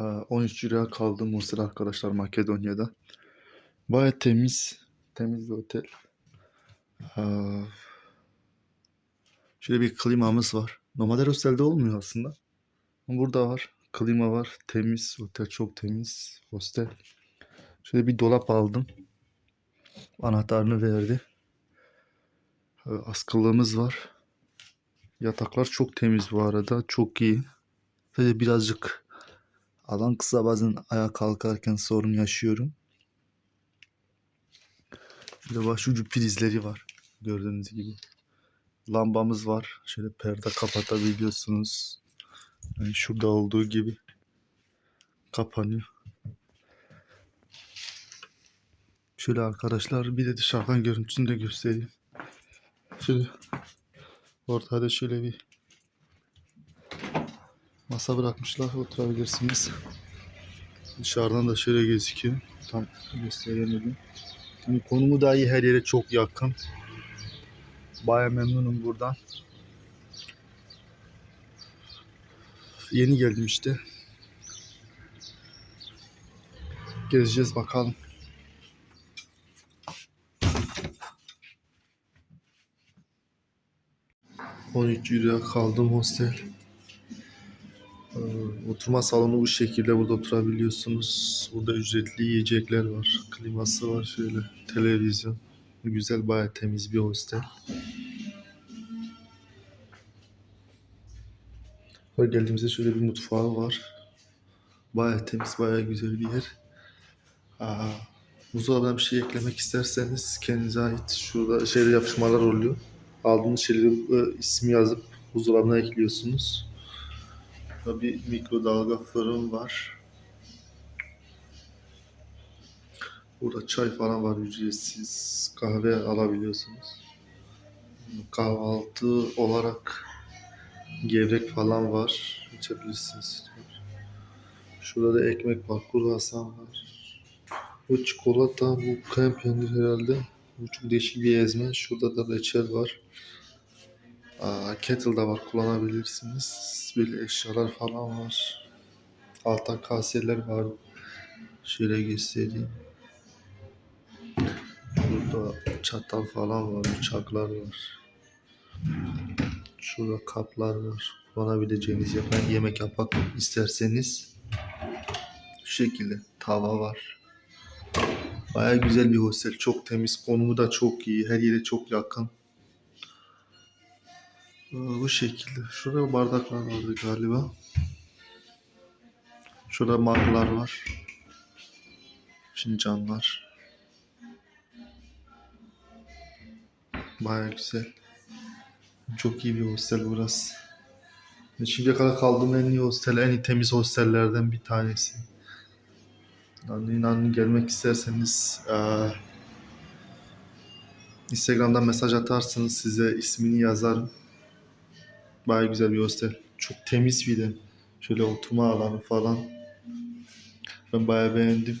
Ee, 13 liraya kaldım hostel arkadaşlar Makedonya'da. Baya temiz. Temiz bir otel. Ee, Şöyle bir klimamız var. Normalde hostelde olmuyor aslında. Burada var. Klima var. Temiz. Otel çok temiz. Hostel. Şöyle bir dolap aldım. Anahtarını verdi. Ee, Askılığımız var. Yataklar çok temiz bu arada. Çok iyi. Sadece birazcık alan kısa bazen ayağa kalkarken sorun yaşıyorum. Şöyle başucu prizleri var. Gördüğünüz gibi. Lambamız var. Şöyle perde kapatabiliyorsunuz. Yani şurada olduğu gibi kapanıyor. Şöyle arkadaşlar bir de dışarıdan görüntüsünü de göstereyim. Şöyle ortada şöyle bir masa bırakmışlar. Oturabilirsiniz. Dışarıdan da şöyle gözüküyor. Tam gösteremedim. Yani konumu da iyi. Her yere çok yakın. Baya memnunum buradan. Yeni geldim işte. Gezeceğiz bakalım. ...13 euroya kaldım hostel. Ee, Oturma salonu bu şekilde burada oturabiliyorsunuz. Burada ücretli yiyecekler var. Kliması var şöyle. Televizyon. Güzel baya temiz bir hostel. Ve geldiğimizde şöyle bir mutfağı var. Baya temiz, baya güzel bir yer. Aa, buzdolabına bir şey eklemek isterseniz kendinize ait şurada şeyler yapışmalar oluyor. Aldığınız şeyleri e, ismi yazıp buzdolabına ekliyorsunuz. Burada bir mikrodalga fırın var. Burada çay falan var ücretsiz. Kahve alabiliyorsunuz. Kahvaltı olarak gevrek falan var. İçebilirsiniz. Şurada da ekmek var. Kruvasan var. Bu çikolata, bu krem peynir herhalde. Bu çok değişik bir ezme. Şurada da reçel var. Kettle da var kullanabilirsiniz. Böyle eşyalar falan var. Altta kaseler var. Şöyle göstereyim. Burada çatal falan var, bıçaklar var. Şurada kaplar var. Kullanabileceğiniz yapan yemek yapmak isterseniz şu şekilde tava var. Baya güzel bir hostel. Çok temiz. Konumu da çok iyi. Her yere çok yakın. Ee, Bu şekilde. Şurada bardaklar vardı galiba. Şurada marlar var. Fincanlar. Baya güzel. Çok iyi bir hostel burası. Şimdiye kadar kaldığım en iyi hostel, en iyi temiz hostellerden bir tanesi. Yani inanın gelmek isterseniz eee, Instagram'dan mesaj atarsınız size ismini yazarım. Baya güzel bir hostel. Çok temiz bir de. Şöyle oturma alanı falan. Ben baya beğendim.